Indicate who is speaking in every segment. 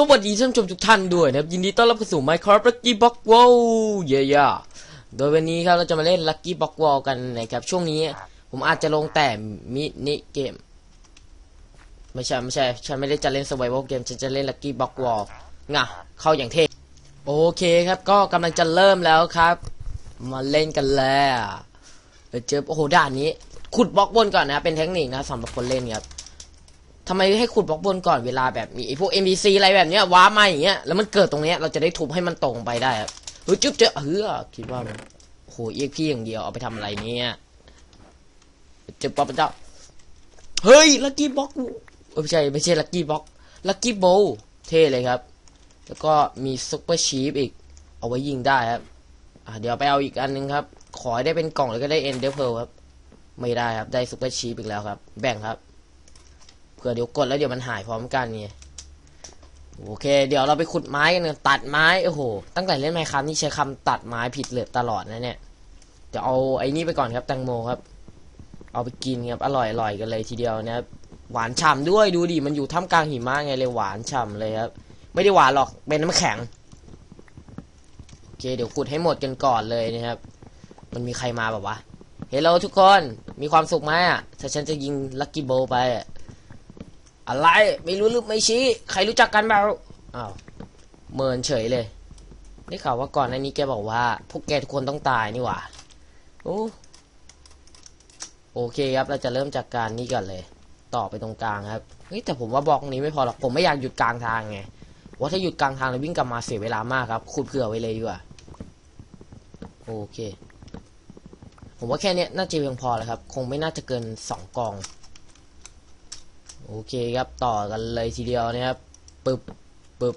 Speaker 1: สวัสดีท่านผู้ชมทุกท่านด้วยนะครับ ยินดีต้อนรับเข้าสู่ Minecraft Lucky Block Wall เย่ย่โดยวันนี้ครับเราจะมาเล่น Lucky Block Wall กันนะครับ ช่วงนี้ ผมอาจจะลงแต่มินิเกม ไม่ใช่ ไม่ใช่ ฉันไม่ได้จะเล่น Survival Game ฉันจะเล่น Lucky Block Wall งะเข้าอย่างเท่โอเคครับ ก็กำลังจะเริ่มแล้วครับ มาเล่นกันแล้วเจอโอ้โหด่านนี้ ขุดบล็อกบนก่อนนะ เป็นเทคนิคนะสำหรับคนเล่นครับ ทำไมให้ขุดบล็อกบนก่อนเวลาแบบมีไอ้พวก NPC อะไรแบบเนี้ยว้ามาอย่างเงี้ยแล้วมันเกิดตรงเนี้ยเราจะได้ทุบให้มันตรงไปได้ครับเฮ้ยจุ๊บเจอเฮ้อคิดว่ามันโอ้โหเอ็กพี่อย่างเดียวเอาไปทำอะไรเนี่ยเจ็บปะปเจ้าเฮ้ยลักกี้บล็อกไม่ใช่ไม่ใช่ลักกี้บล็อกลักกี้โบเท่เลยครับ แล้วก็มีซุปเปอร์ชีฟอีก เอาไว้ยิงได้ครับเดี๋ยวไปเอาอีกอันนึงครับ ขอได้เป็นกล่องแล้วก็ได้เอ็นเดอร์เพลครับ ไม่ได้ครับ ได้ซุปเปอร์ชีฟอีกแล้วครับ แบ่งครับ เผื่อเดี๋ยวกดแล้วเดี๋ยวมันหายพร้อมกันไงโอเค เดี๋ยวเราไปขุดไม้กันตัดไม้โอ้โหตั้งแต่เล่นไมค์ครับนี่ใช้คำตัดไม้ผิดเลยตลอดนะเนี่ยเดี๋ยวเอาไอ้นี่ไปก่อนครับแตงโมครับ เอาไปกินครับอร่อยอร่อยกันเลยทีเดียวนะครับหวานฉ่ำด้วยดูดิมันอยู่ท่ามกลางหิมะไงเลยหวานฉ่ำเลยครับ ไม่ได้หวานหรอกเป็นน้ำแข็งโอเค เดี๋ยวขุดให้หมดกันก่อนเลยนะครับ มันมีใครมาแบบวะเฮลโลทุกคนมีความสุขไหมอะถ้าฉันจะยิงลัคกี้โบไปอะ อะไรไม่รู้หรือไม่ชี้ ใครรู้จักกันเปล่าอ้าวเมินเฉยเลยได้ข่าวว่าก่อนหน้านี้แกบอกว่า พวกแกทุกคนต้องตายนี่หว่าโอ้โอเคครับเราจะเริ่มจากการนี้ก่อนเลย ต่อไปตรงกลางครับเฮ้ยแต่ผมว่าบล็อกนี้ไม่พอหรอกผมไม่อยากหยุดกลางทางไงว่าถ้าหยุดกลางทางแล้ววิ่งกลับมาเสียเวลามากครับขุดเผื่อไว้เลยดีกว่าโอเค ผมว่าแค่นี้น่าจะเพียงพอแล้วครับ คงไม่น่าจะเกินสองกอง โอเคครับต่อกันเลยทีเดียวนะครับปึบปึบ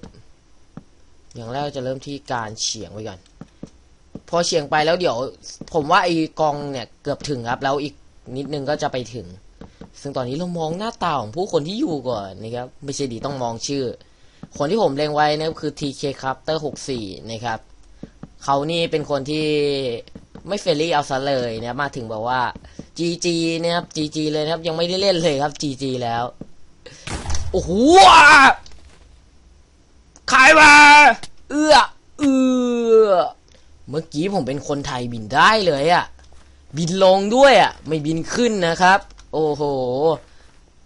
Speaker 1: อย่างแรกจะเริ่มที่การเฉียงไว้ก่อนพอเฉียงไปแล้วเดี๋ยว ผมว่าไอ้กองเนี่ยเกือบถึงครับ แล้วอีกนิดนึงก็จะไปถึง ซึ่งตอนนี้เรามองหน้าตาของผู้คนที่อยู่ก่อนนะครับไม่ใช่ดีต้องมองชื่อ คนที่ผมเล็งไว้นะครับคือ TK Crafter 64 นะครับเขานี่เป็นคนที่ไม่เฟรนลี่เอาซะเลยนะมาถึงบอกว่า GG นะครับ GG เลยนะครับ ยังไม่ได้เล่นเลยครับ GG แล้ว โอ้โหขายมา เอื้อ เอื้อ เมื่อกี้ผมเป็นคนไทยบินได้เลยอะบินลงด้วยอะไม่บินขึ้นนะครับ โอ้โห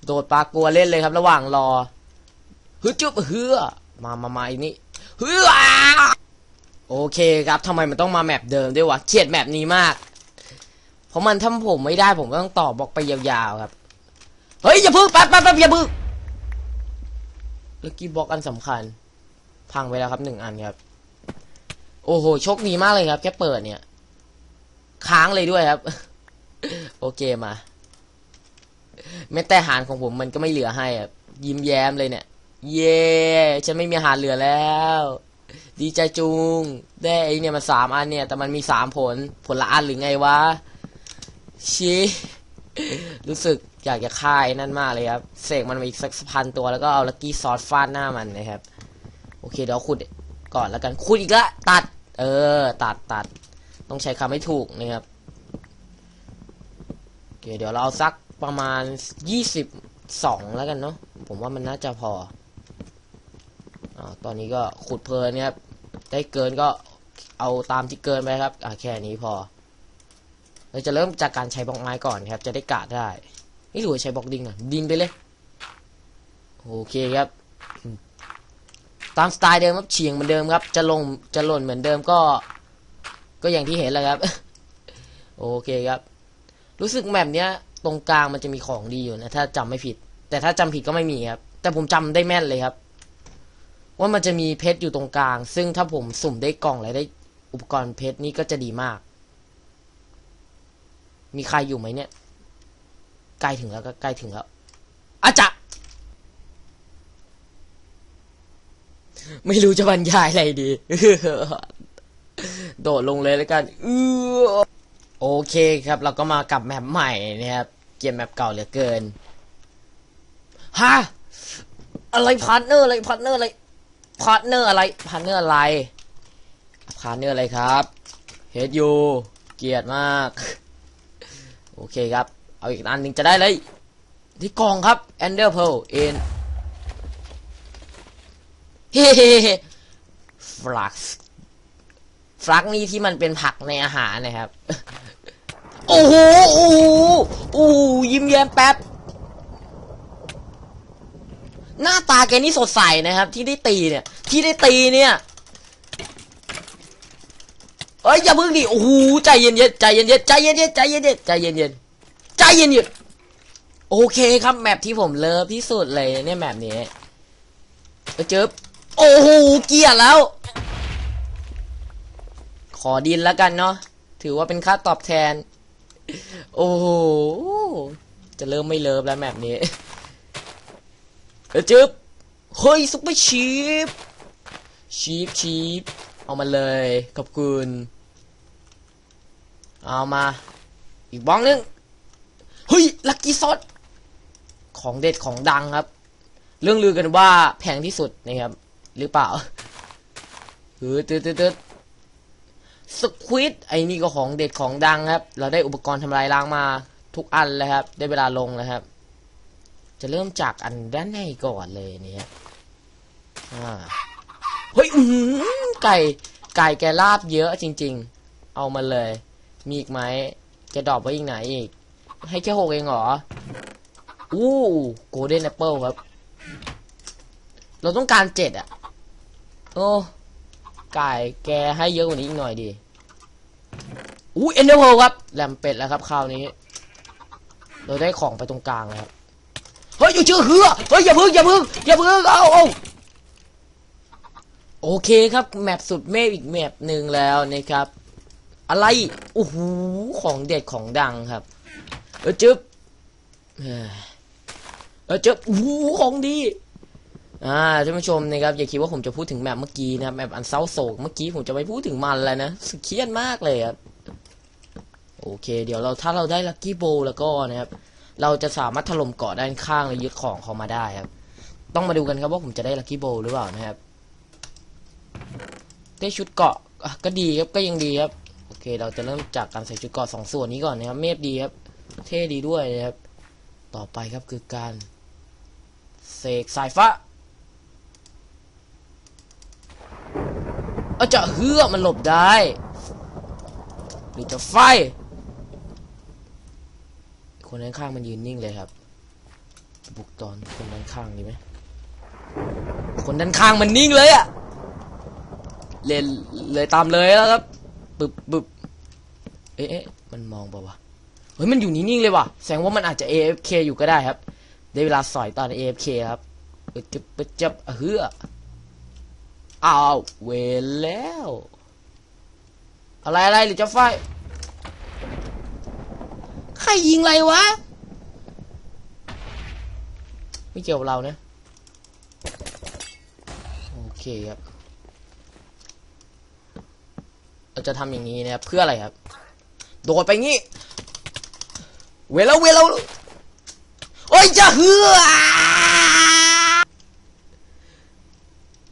Speaker 1: โดดปลากลัวเล่นเลยครับ ระหว่างรอฮึจุบเฮือมามามาอีกนี่เฮือโอเคครับทำไมมันต้องมาแมปเดิมด้วยวะเฉียดแมปนี้มาก เพราะมันถ้าผมไม่ได้ผมก็ต้องต่อบล็อกไปยาวๆครับ เฮ้ยอย่าพึ่งแป๊บแป๊บแป๊บอย่าพึ่งลักกี้บล็อกอันสำคัญ พังไปแล้วครับหนึ่งอันครับ โอ้โหโชคดีมากเลยครับ แค่เปิดเนี่ย ค้างเลยด้วยครับ โอเคมาแม้แต่หารของผมมันก็ไม่เหลือให้ครับยิ้มแย้มเลยเนี่ย เย้ฉันไม่มีอาหารเหลือแล้ว ดีใจจุง ได้ไอเนี่ยมาสามอันเนี่ย แต่มันมีสามผล ผลละอันหรือไงวะชี้รู้สึก อยากจะฆ่าไอ้นั่นมากเลยครับ เสกมันมาอีกสักพันตัวแล้วก็เอาลักกี้ซอสฟาดหน้ามันนะครับ โอเคเดี๋ยวขุดก่อนแล้วกันขุดอีกละตัด เออ ตัดตัด ต้องใช้คำให้ถูกนะครับโอเคเดี๋ยวเราเอาสักประมาณยี่สิบสองแล้วกันเนาะผมว่ามันน่าจะพออตอนนี้ก็ขุดเพลินนะครับ ได้เกินก็เอาตามที่เกินไปครับ อ่าแค่นี้พอ เราจะเริ่มจากการใช้บล็อกไม้ก่อนครับ จะได้กะได้ นี่หรือว่าใช้บอกดิงอะดิงไปเลยโอเคครับ ตามสไตล์เดิมครับเฉียงเหมือนเดิมครับ จะลงจะหล่นเหมือนเดิมก็ ก็อย่างที่เห็นแหล้วครับ โอเคครับ รู้สึกแบบเนี้ยตรงกลางมันจะมีของดีอยู่นะถ้าจำไม่ผิด แต่ถ้าจำผิดก็ไม่มีครับ แต่ผมจำได้แม่นเลยครับ ว่ามันจะมีเพชรอยู่ตรงกลาง ซึ่งถ้าผมสุ่มได้กล่องอะไรได้ อุปกรณ์เพชรนี่ก็จะดีมาก มีใครอยู่ไหมเนี่ย ใกล้ถึงแล้วก็ใกล้ถึงแล้วอาจะไม่รู้จะบรรยายอะไรดี โดดลงเลยแล้วกันเออโอเคครับ เราก็มากับแมปใหม่นะครับเกมแมปเก่าเหลือเกินฮะอะไรพาร์ทเนอร์อะไรพาร์ทเนอร์อะไรพาร์ทเนอร์อะไรพาร์ทเนอร์อะไรพาร์ทเนอร์อะไรครับเฮดยูเกียดมาก โอเคครับ เอาอีกอันหนึ่งจะได้เลย ที่กองครับ Ender Pearl in เฮ้ฟลักฟลักนี่ที่มันเป็นผักในอาหารนะครับ โอ้โหโอ้โหโอ้ยิ้มแย้มแป๊บ หน้าตาแกนี่สดใสนะครับ ที่ได้ตีเนี่ย ที่ได้ตีเนี่ยเอ้ยอย่าพิ่งดิโอ้โหใจเย็นๆใจเย็นๆใจเย็นๆใจเย็นๆใจเย็นๆใจ เย็นๆโอเคครับแมปที่ผมเลิฟที่สุดเลยเนี่ยแมปนี้เออเจอโอ้โหเกียดแล้ว ขอดินแล้วกันเนาะถือว่าเป็นค่าตอบแทน โอ้โหจะเริ่มไม่เลิฟแล้วแมปนี้เออจึ๊บเฮ้ยซุปเปอร์ชีฟชีฟชีฟเอามาเลยขอบคุณ เอามา อีกบ้องนึง เฮ้ย ลักกี้ซอสของเด็ดของดังครับ เรื่องลือกันว่าแพงที่สุดนะครับ หรือเปล่าเออตืดตืดสควิดไอ้นี่ก็ของเด็ดของดังครับ เราได้อุปกรณ์ทำลายล้างมาทุกอันแล้วครับ ได้เวลาลงแล้วครับ จะเริ่มจากอันด้านในก่อนเลยเนี่ยอ่าเฮ้ยไก่ไก่แกลาบเยอะจริง ๆ เอามาเลย มีอีกไหมจะดรอปไว้อีกไหนอีก ให้แค่หกเองเหรอ อู้โกลเด้นแอปเปิลครับ เราต้องการเจ็ดอะ โอ้ไก่แกให้เยอะกว่านี้อีกหน่อยดีอู้เอ็นเดอร์โฮครับ แหลมเป็ดแล้วครับคราวนี้ เราได้ของไปตรงกลางแล้วเฮ้ยอยู่เชื่อเหือเฮ้ยอย่าพึ่งอย่าพึ่งอย่าพึ่งเอาเอาโอเคครับ แมปสุดเมฆอีกแมปหนึ่งแล้วนะครับ อะไรโอ้โหของเด็ดของดังครับ เออจึ๊บเอ้ยเอจึ๊บโอ้ของดี อ่าท่านผู้ชมนะครับอย่าคิดว่าผมจะพูดถึงแมปเมื่อกี้นะครับแมปอันเศร้าโศกเมื่อกี้ผมจะไปพูดถึงมันแล้วนะสเครียดมากเลยครับโอเค เดี๋ยวเราถ้าเราได้ลัคกี้โบแล้วก็นะครับ เราจะสามารถถล่มเกาะด้านข้างและยึดของเขามาได้ครับ ต้องมาดูกันครับว่าผมจะได้ลัคกี้โบหรือเปล่านะครับได้ชุดเกาะก็ดีครับก็ยังดีครับโอเค เราจะเริ่มจากการใส่ชุดเกาะสองส่วนนี้ก่อนนะครับเมฟดีครับ เท่ดีด้วยนะครับ ต่อไปครับคือการเสกสายฟ้าเอาจะเฮือมันหลบได้ หรือจะไฟ คนด้านข้างมันยืนนิ่งเลยครับ บุกตอนคนด้านข้างดีไหมคนด้านข้างมันนิ่งเลยอะเลยเลยตามเลยแล้วครับบึบบึบเอ๊ะเอ๊ะมันมองเปล่าวะ เฮ้ยมันอยู่นิ่งๆเลยว่ะ แสดงว่ามันอาจจะ AFK อยู่ก็ได้ครับ ได้เวลาสอยตอน AFK ครับเจับเออจับเฮืออ้าเวรแล้ว อะไรอะไรหรือจะไฟใครยิงอะไรวะ ไม่เกี่ยวกับเรานะ โอเคครับ เราจะทำอย่างนี้นะครับ เพื่ออะไรครับ โดดไปงี้ เวลาเวลาโอ้ยจะเหือ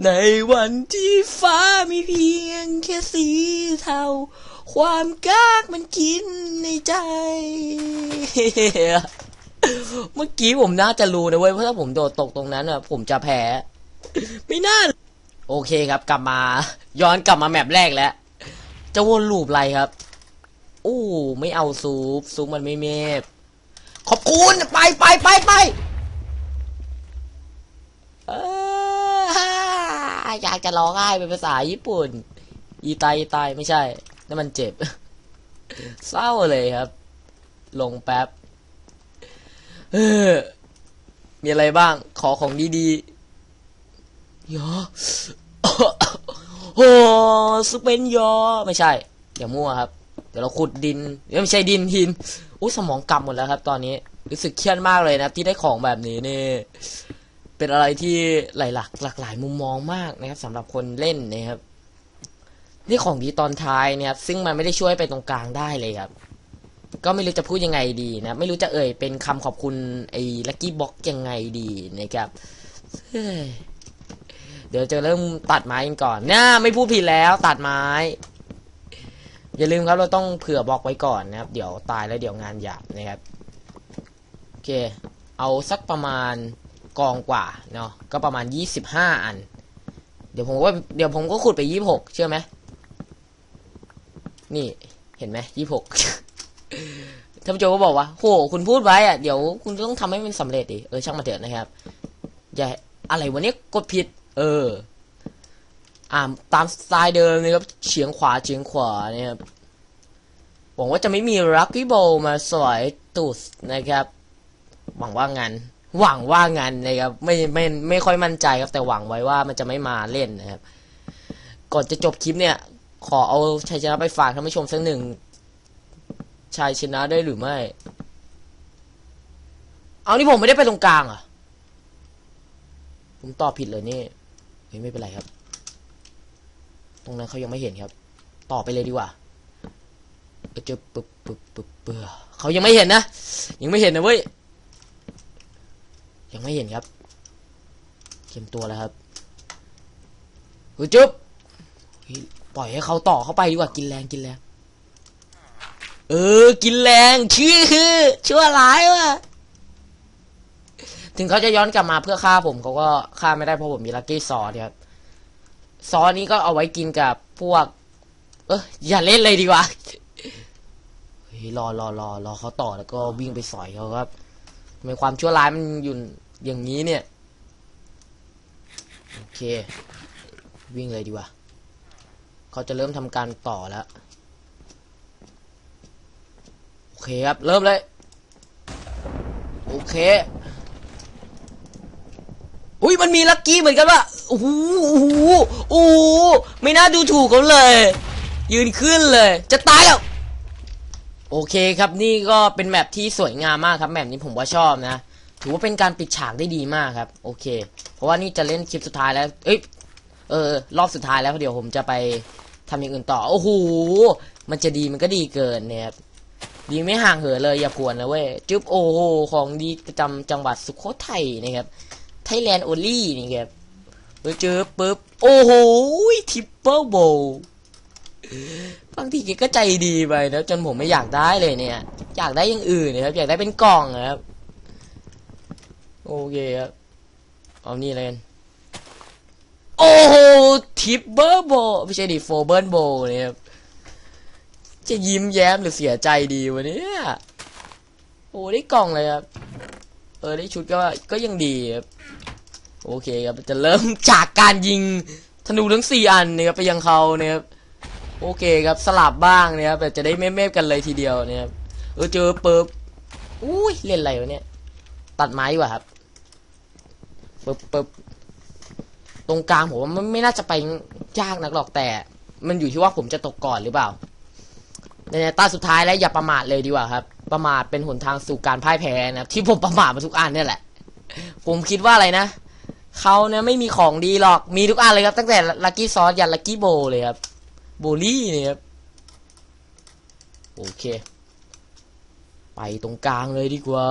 Speaker 1: ในวันที่ฟ้ามีเพียงแค่สีเทาความกากมันกินในใจ เมื่อกี้ผมน่าจะรู้นะเว้ย เพราะถ้าผมโดดตกตรงนั้นอะผมจะแพ้ ไม่น่า โอเคครับ กลับมา ย้อนกลับมาแมปแรกแล้ว จะวนลูปไรครับ โอ้ไม่เอาซูปซูปมันไม่เมฟขอบคุณไปไปไปไปอยากจะร้องไห้เป็นภาษาญี่ปุ่น อีตายอีตายไม่ใช่นั่นมันเจ็บ เศร้าเลยครับ ลงแป๊บมีอะไรบ้าง ขอของดีๆยอโอ้สเปนยอ ไม่ใช่ อย่ามั่วครับ ดี๋ยวเราขุดดินไม่ใช่ดินหินอุ้ยสมองกลับหมดแล้วครับ ตอนนี้รู้สึกเครียดมากเลยนะที่ได้ของแบบนี้นี่เป็นอะไรที่หลายหลากหลากหลายมุมมองมากนะครับสำหรับคนเล่นนะครับนี่ของดีตอนท้ายเนี่ยครับ ซึ่งมันไม่ได้ช่วยไปตรงกลางได้เลยครับ ก็ไม่รู้จะพูดยังไงดีนะ ไม่รู้จะเอ่ยเป็นคำขอบคุณไอ้ลักกี้บ็อกยังไงดีนะครับเดี๋ยวจะเริ่มตัดไม้กันก่อนน่าไม่พูดผิดแล้วตัดไม้ อย่าลืมครับเราต้องเผื่อบล็อกไว้ก่อนนะครับ เดี๋ยวตายแล้วเดี๋ยวงานหยาบนะครับโอเค เอาสักประมาณกองกว่าเนาะก็ประมาณ 25 อัน เดี๋ยวผมว่าเดี๋ยวผมก็ขุดไปยี่หกเชื่อไหมนี่เห็นไหมยี่หกท่านผู้ชมก็บอกว่าโหคุณพูดไว้อะเดี๋ยวคุณต้องทำให้มันสำเร็จดิเออช่างมาเถอะนะครับอย่าอะไรวันนี้กดผิด เออ อ่าตามสไตล์เดิมนะครับเฉียงขวาเฉียงขวาเนี่ยครับหวังว่าจะไม่มีรักกี้โบมาสอยตูดนะครับ หวังว่างั้น หวังว่างั้นนะครับไม่ไม่ไม่ค่อยมั่นใจครับแต่หวังไว้ว่ามันจะไม่มาเล่นนะครับ ก่อนจะจบคลิปเนี่ย ขอเอาชัยชนะไปฝากท่านผู้ชมสักหนึ่งชัยชนะได้หรือไม่ เอานี่ผมไม่ได้ไปตรงกลางอะผมตอบผิดเลยนี่ เฮ้ยไม่เป็นไรครับ ตรงนั้นเขายังไม่เห็นครับ ต่อไปเลยดีกว่าเจอปึ๊บปึ๊บปึ๊บเบื่อเขายังไม่เห็นนะ ยังไม่เห็นนะเว้ย ยังไม่เห็นครับเตรียมตัวแล้วครับเฮ้ยจุ๊บปล่อยให้เขาต่อเข้าไปดีกว่ากินแรงกินแรง เออ กินแรงชื่อคือชั่วร้ายว่ะ ถึงเขาจะย้อนกลับมาเพื่อฆ่าผมเขาก็ฆ่าไม่ได้เพราะผมมีลักกี้ซอสครับ ซอสนี้ก็เอาไว้กินกับพวก เอออย่าเล่นเลยดีกว่าเฮ้ยรอรอรอรอเขาต่อแล้วก็วิ่งไปสอยเขาครับทำไมความชั่วร้ายมันอยู่อย่างนี้เนี่ย โอเค วิ่งเลยดีกว่าเขาจะเริ่มทำการต่อแล้วโอเคครับ เริ่มเลย โอเค อุ้ยมันมีลักกี้เหมือนกันว่ะ อ้โหโอ้โหโอ้โหไม่น่าดูถูกเขาเลย ยืนขึ้นเลย จะตายแล้ว โอเคครับนี่ก็เป็นแมปที่สวยงามมากครับแมปนี้ผมว่าชอบนะ ถือว่าเป็นการปิดฉากได้ดีมากครับ โอเค เพราะว่านี่จะเล่นคลิปสุดท้ายแล้ว เอ้ย เออ รอบสุดท้ายแล้วเดี๋ยวผมจะไปทำอย่างอื่นต่อ โอ้โห มันจะดีมันก็ดีเกินเนี่ยครับดีไม่ห่างเหินเลยอย่าพวนนะเว้ยจึ๊บโอ้โหของดีประจำจังหวัดสุโขทัยนะครับไทยแลนด์โอลี่นี่ครับ เออเจอปุ๊บโอ้โหทิปเปิลโบบางทีแกก็ใจดีไปนะจนผมไม่อยากได้เลยเนี่ย อยากได้อย่างอื่นนะครับอยากได้เป็นกล่องนะครับโอเคครับเอานี่เลยโอ้โหทิปเบิลโบไม่ใช่ดิโฟเบิลโบเนี่ยครับจะยิ้มแย้มหรือเสียใจดีวะเนี่ยโอ้ได้กล่องเลยครับเออได้ชุดก็ก็ยังดีครับ โอเคครับจะเริ่มจากการยิงธนูทั้งสี่อันนะครับไปยังเขาเนี่ยครับโอเคครับสลับบ้างเนี่ยครับแต่จะได้ไม่เมฟกันเลยทีเดียวเนี่ยครับเออเจอเปิบอุ้ยเล่นอะไรวะเนี่ยตัดไม้ดีกว่าครับเปิบเปิบตรงกลางผมว่ามันไม่น่าจะไปยากนักหรอกแต่ มันอยู่ที่ว่าผมจะตกก่อนหรือเปล่าในตาสุดท้ายแล้วอย่าประมาทเลยดีกว่าครับ ประมาทเป็นหนทางสู่การพ่ายแพ้นะครับที่ผมประมาทมาทุกอันเนี่ยแหละ ผมคิดว่าอะไรนะ เขาเนี่ยไม่มีของดีหรอก มีทุกอันเลยครับ ตั้งแต่ลักกี้ซอสยันลักกี้โบเลยครับ โบลี่เนี่ยครับ โอเค ไปตรงกลางเลยดีกว่า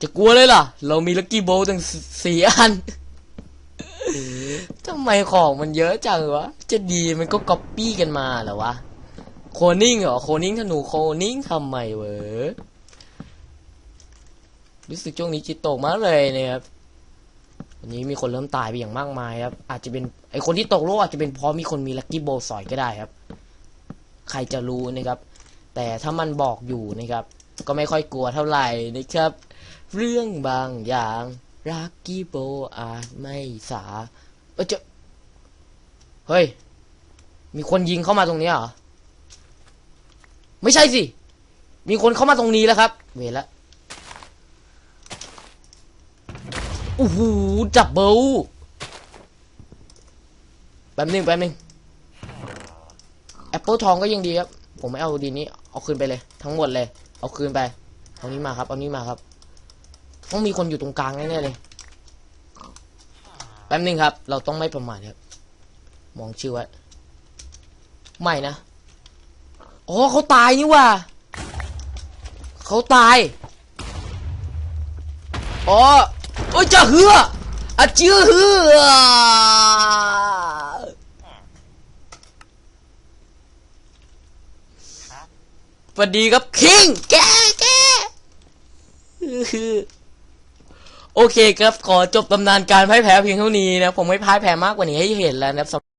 Speaker 1: จะกลัวเลยล่ะ เรามีลักกี้โบตั้งสี่อันทำไมของมันเยอะจังวะ จะดีมันก็ก๊อปปี้กันมาเหรอวะ โคนิ่งเหรอ โคนิ่งธนูโคนิ่งทำไมเวะรู้สึกช่วงนี้จิตตกมากเลยนะครับ วันนี้มีคนเริ่มตายไปอย่างมากมายครับ อาจจะเป็นไอคนที่ตกโลกอาจจะเป็นเพราะมีคนมีลักกี้โบสอยก็ได้ครับ ใครจะรู้นะครับ แต่ถ้ามันบอกอยู่นะครับ ก็ไม่ค่อยกลัวเท่าไหร่นะครับ เรื่องบางอย่างลักกี้โบอาจไม่สาเออจะเฮ้ย มีคนยิงเข้ามาตรงนี้เหรอ ไม่ใช่สิ มีคนเข้ามาตรงนี้แล้วครับ เวละ โอ้โหจับเบิลแป๊บนึงแป๊บนึงแอปเปิลทองก็ยังดีครับ ผมไม่เอาดีนี้ เอาคืนไปเลย ทั้งหมดเลย เอาคืนไป เอานี้มาครับ เอานี้มาครับ ต้องมีคนอยู่ตรงกลางแน่ๆเลย แป๊บนึงครับ เราต้องไม่ประมาทครับ มองชื่อไว้ ไม่นะ อ๋อเขาตายนี่ว่าเขาตาย อ๋อ โอ้ยจะเหืออะจื้อเหือสวัสดีครับคิงแกแกโอเคครับขอจบตำนานการพ่ายแพ้เพียงเท่านี้นะ ผมไม่พ่ายแพ้มากกว่านี้ให้เห็นแล้วนะครับ